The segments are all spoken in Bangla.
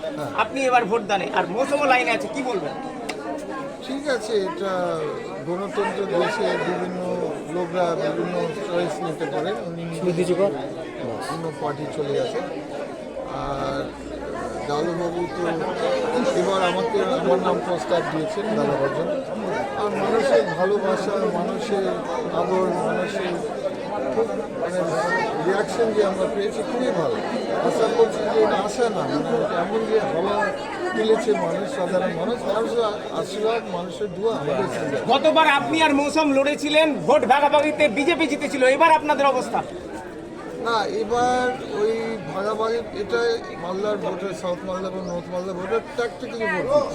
করেননি আপনি এবার ভোট দানে আর মৌসুমও লাইনে আছে কি বলবেন? ঠিক আছে এটা গণতন্ত্র দেশে বিভিন্ন লোকরা বিভিন্ন চয়েস নিতে পারে। উনি অন্য পার্টি চলে গেছে। আর ডালুবাবু তো এবার আমাকে আমার নাম প্রস্তাব দিয়েছেন দাদাবার জন্য। আর মানুষের ভালোবাসা মানুষের আদর মানুষের খুব মানে রিয়াকশন যে আমরা পেয়েছি খুবই ভালো। আশা করছি যে এটা আশা না। মানে এমন যে ভালো মিলেছে মানুষ সাধারণ মানুষ মানুষের আশীর্বাদ মানুষের দোয়া আমাদের গতবার আপনি আর মৌসুম লড়েছিলেন ভোট ভাগাভাগিতে বিজেপি জিতেছিল। এবার আপনাদের অবস্থা? না এবার ওই ভাগাভাগি এটা মালদার ভোটের সাউথ মালদা এবং নর্থ মালদা ভোটের ট্যাকটিক্যালি ভোট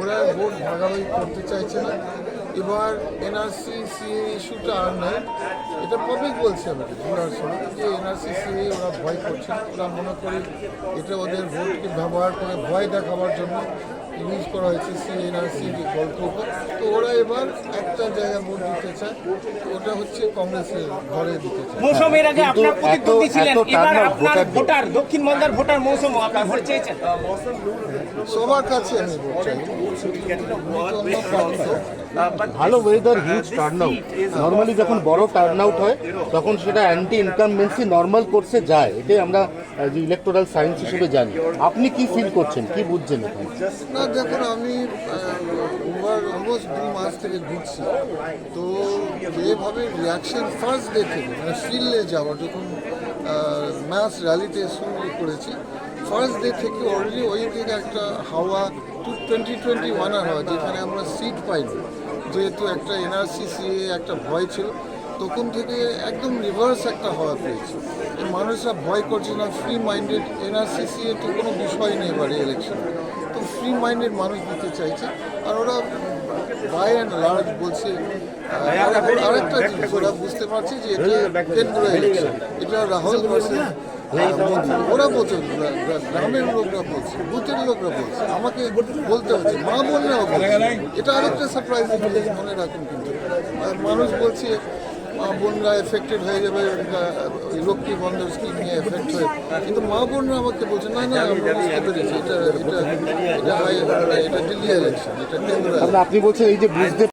ওরা ভোট ভাগাভাগি করতে চাইছে না। এবার এনআরসি সিএ ইস্যুটা আর নেই এটা পাবলিক বলছে আমাকে ঘোরার সময় যে এনআরসি সিএ ওরা ভয় করছে ওরা মনে করি এটা ওদের ভোটকে ব্যবহার করে ভয় দেখাবার জন্য ইউজ করা হয়েছে সিএ এনআরসি গল্প তো ওরা এবার একটা জায়গায় ভোট দিতে চায় ওটা হচ্ছে কংগ্রেসের ঘরে দিতে চায়। মৌসুম এর আগে আপনার প্রতিদ্বন্দ্বী ছিলেন। এবার আপনার ভোটার- ভোটার দক্ষিণ মালদার ভোটার মৌসুম আপনার ভোট চেয়েছেন। সবার কাছে আমি ভোট চাই। ভালো weather huge turn out normally যখন বড় টার্ন আউট হয় তখন সেটা অ্যান্টি ইনকামবেন্সি নর্মাল কোর্সে যায়। এটাই আমরা ইলেকটোরাল সায়েন্স হিসেবে জানি। আপনি কি ফিল করছেন? কি বুঝছেন এখানে? না দেখুন আমি ওভার অলমোস্ট দু মাস থেকে ঘুরছি। তো যেভাবে রিয়াকশন ফার্স্ট ডে থেকে মানে ফিল্ডে যাওয়া যখন ম্যাচ র্যালিতে শুরু করেছি ফার্স্ট ডে থেকে অলরেডি ওই থেকে একটা হাওয়া টু টোয়েন্টি টোয়েন্টি ওয়ানার হাওয়া যেখানে আমরা সিট পাইনি। যেহেতু একটা এনআরসিসি একটা ভয় ছিল, তখন থেকে একদম রিভার্স একটা হাওয়া পেয়েছে। মানুষরা ভয় করছে না ফ্রি মাইন্ডেড এনআরসিসি তো কোনো বিষয় নেই এবারে ইলেকশন তো ফ্রি মাইন্ডেড মানুষ দিতে চাইছে, আর ওরা বাই অ্যান্ড লার্জ বলছে আরেকটা জিনিস, ওরা বুঝতে পারছে যে এটা কেন্দ্র ইলেকশন এটা রাহুল ভার্সেস ওরা বলছে গ্রা- গ্রা- গ্রামের লোকরা বলছে বুথের লোকরা বলছে আমাকে বলতে হচ্ছে মা বোনরাও বলছে। এটা আরেকটা সারপ্রাইজ মনে রাখুন কিন্তু। আর মানুষ বলছে মা বোনরা এফেক্টেড হয়ে যাবে ওই লক্ষ্মী বন্ধন স্কিম নিয়ে এফেক্ট হয়ে। কিন্তু মা বোনরা আমাকে বলছে না না আমরা বুঝতে পেরেছি এটা এটা এটা দিল্লি ইলেকশন এটা আপনি বলছেন এই যে বুঝতে